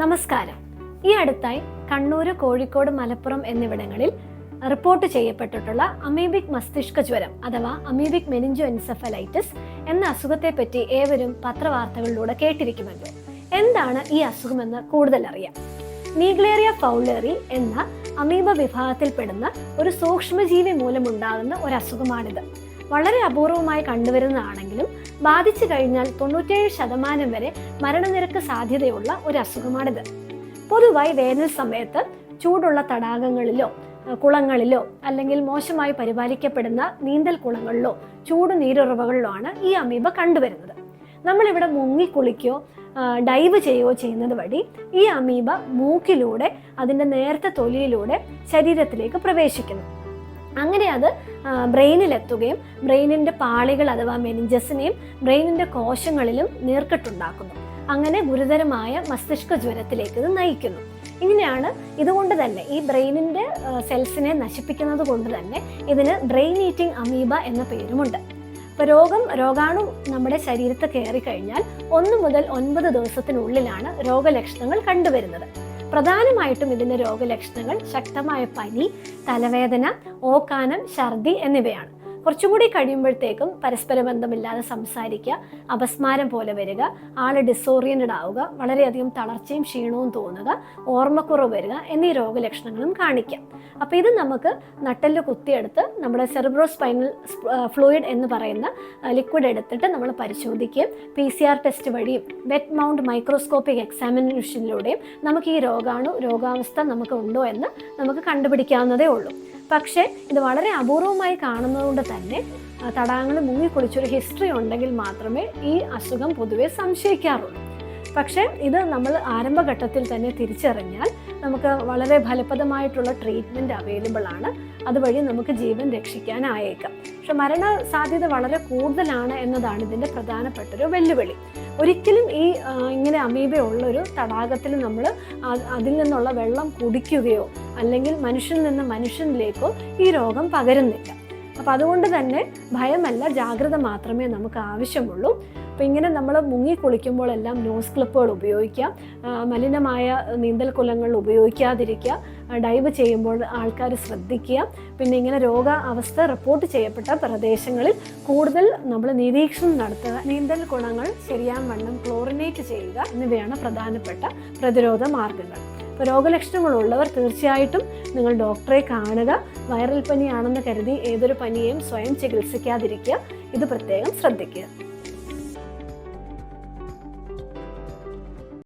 നമസ്കാരം. ഈ അടുത്തായി കണ്ണൂർ കോഴിക്കോട് മലപ്പുറം എന്നിവിടങ്ങളിൽ റിപ്പോർട്ട് ചെയ്യപ്പെട്ടിട്ടുള്ള അമീബിക് മസ്തിഷ്ക ജ്വരം അഥവാ അമീബിക് മെനിഞ്ചോ എൻസെഫലൈറ്റിസ് എന്ന അസുഖത്തെപ്പറ്റി ഏവരും പത്രവാർത്തകളിലൂടെ കേട്ടിരിക്കുമല്ലോ. എന്താണ് ഈ അസുഖമെന്ന് കൂടുതൽ അറിയാം നീഗ്ലേറിയ ഫൗളേറി എന്ന അമീബ വിഭാഗത്തിൽപ്പെടുന്ന ഒരു സൂക്ഷ്മജീവി മൂലമുണ്ടാകുന്ന ഒരു അസുഖമാണിത് വളരെ അപൂർവമായി കണ്ടുവരുന്നതാണെങ്കിലും ബാധിച്ചു കഴിഞ്ഞാൽ തൊണ്ണൂറ്റേഴ് ശതമാനം വരെ മരണനിരക്ക് സാധ്യതയുള്ള ഒരു അസുഖമാണിത് പൊതുവായി വേനൽ സമയത്ത് ചൂടുള്ള തടാകങ്ങളിലോ കുളങ്ങളിലോ അല്ലെങ്കിൽ മോശമായി പരിപാലിക്കപ്പെടുന്ന നീന്തൽ കുളങ്ങളിലോ ചൂട് നീരുറവകളിലോ ആണ് ഈ അമീബ കണ്ടുവരുന്നത്. നമ്മളിവിടെ മുങ്ങി കുളിക്കോ ഡൈവ് ചെയ്യുകയോ ചെയ്യുന്നത് വഴി ഈ അമീബ മൂക്കിലൂടെ അതിന്റെ നേർത്ത തൊലിയിലൂടെ ശരീരത്തിലേക്ക് പ്രവേശിക്കുന്നു. അങ്ങനെ അത് ബ്രെയിനിലെത്തുകയും ബ്രെയിനിന്റെ പാളികൾ അഥവാ മെനിഞ്ചസിനെയും ബ്രെയിനിന്റെ കോശങ്ങളിലും നീർക്കെട്ടുണ്ടാക്കുന്നു. അങ്ങനെ ഗുരുതരമായ മസ്തിഷ്ക ജ്വരത്തിലേക്ക് ഇത് നയിക്കുന്നു. ഇങ്ങനെയാണ് ഇതുകൊണ്ട് തന്നെ ഈ ബ്രെയിനിന്റെ സെൽസിനെ നശിപ്പിക്കുന്നത് കൊണ്ട് തന്നെ ഇതിന് ബ്രെയിൻ ഈറ്റിംഗ് അമീബ എന്ന പേരുമുണ്ട്. ഇപ്പോൾ രോഗം രോഗാണു നമ്മുടെ ശരീരത്തെ കയറി കഴിഞ്ഞാൽ ഒന്ന് മുതൽ ഒൻപത് ദിവസത്തിനുള്ളിലാണ് രോഗലക്ഷണങ്ങൾ കണ്ടുവരുന്നത്. പ്രധാനമായിട്ടും ഇതിന്റെ രോഗലക്ഷണങ്ങൾ ശക്തമായ പനി തലവേദന ഓക്കാനം ഛർദി എന്നിവയാണ്. കുറച്ചും കൂടി കഴിയുമ്പോഴത്തേക്കും പരസ്പര ബന്ധമില്ലാതെ സംസാരിക്കുക അപസ്മാരം പോലെ വരിക ആൾ ഡിസോറിയന്റഡ് ആവുക വളരെയധികം തളർച്ചയും ക്ഷീണവും തോന്നുക ഓർമ്മക്കുറവ് വരിക എന്നീ രോഗലക്ഷണങ്ങളും കാണിക്കാം. അപ്പോൾ ഇത് നമുക്ക് നട്ടൽ കുത്തിയെടുത്ത് നമ്മുടെ സെറിബ്രോ സ്പൈനൽ ഫ്ലൂയിഡ് എന്ന് പറയുന്ന ലിക്വിഡ് എടുത്തിട്ട് നമ്മൾ പരിശോധിക്കുകയും പി സി ആർ ടെസ്റ്റ് വഴിയും വെറ്റ് മൗണ്ട് മൈക്രോസ്കോപ്പിക് എക്സാമിനേഷനിലൂടെയും നമുക്ക് ഈ രോഗാണു രോഗാവസ്ഥ നമുക്ക് ഉണ്ടോ എന്ന് നമുക്ക് കണ്ടുപിടിക്കാവുന്നതേ ഉള്ളൂ. പക്ഷേ ഇത് വളരെ അപൂർവമായി കാണുന്നതുകൊണ്ട് തന്നെ തടാകങ്ങൾ മുങ്ങിക്കുളിച്ചൊരു ഹിസ്റ്ററി ഉണ്ടെങ്കിൽ മാത്രമേ ഈ അസുഖം പൊതുവെ സംശയിക്കാറുള്ളൂ. പക്ഷേ ഇത് നമ്മൾ ആരംഭഘട്ടത്തിൽ തന്നെ തിരിച്ചറിഞ്ഞാൽ നമുക്ക് വളരെ ഫലപ്രദമായിട്ടുള്ള ട്രീറ്റ്മെന്റ് അവൈലബിൾ ആണ്. അതുവഴി നമുക്ക് ജീവൻ രക്ഷിക്കാനായേക്കാം. പക്ഷെ മരണ സാധ്യത വളരെ കൂടുതലാണ് എന്നതാണ് ഇതിന്റെ പ്രധാനപ്പെട്ടൊരു വെല്ലുവിളി. ഒരിക്കലും ഈ ഇങ്ങനെ അമീബയുള്ള ഉള്ളൊരു തടാകത്തിൽ നമ്മൾ അതിൽ നിന്നുള്ള വെള്ളം കുടിക്കുകയോ അല്ലെങ്കിൽ മനുഷ്യനിൽ നിന്ന് മനുഷ്യനിലേക്കോ ഈ രോഗം പകരുന്നില്ല. അപ്പം അതുകൊണ്ട് തന്നെ ഭയമല്ല ജാഗ്രത മാത്രമേ നമുക്ക് ആവശ്യമുള്ളൂ. അപ്പം ഇങ്ങനെ നമ്മൾ മുങ്ങി കുളിക്കുമ്പോഴെല്ലാം നോസ് ക്ലിപ്പുകൾ ഉപയോഗിക്കാം. മലിനമായ നീന്തൽ കുലങ്ങൾ ഉപയോഗിക്കാതിരിക്കുക. ഡൈവ് ചെയ്യുമ്പോൾ ആൾക്കാർ ശ്രദ്ധിക്കുക. പിന്നെ ഇങ്ങനെ രോഗ അവസ്ഥ റിപ്പോർട്ട് ചെയ്യപ്പെട്ട പ്രദേശങ്ങളിൽ കൂടുതൽ നമ്മൾ നിരീക്ഷണം നടത്തുക. നീന്തൽ കുളങ്ങൾ ശരിയാൻ വണ്ണം ക്ലോറിനേറ്റ് ചെയ്യുക എന്നിവയാണ് പ്രധാനപ്പെട്ട പ്രതിരോധ മാർഗങ്ങൾ. ഇപ്പോൾ രോഗലക്ഷണങ്ങളുള്ളവർ തീർച്ചയായിട്ടും നിങ്ങൾ ഡോക്ടറെ കാണുക. വൈറൽ പനിയാണെന്ന് കരുതി ഏതൊരു പനിയെയും സ്വയം ചികിത്സിക്കാതിരിക്കുക. ഇത് പ്രത്യേകം ശ്രദ്ധിക്കുക.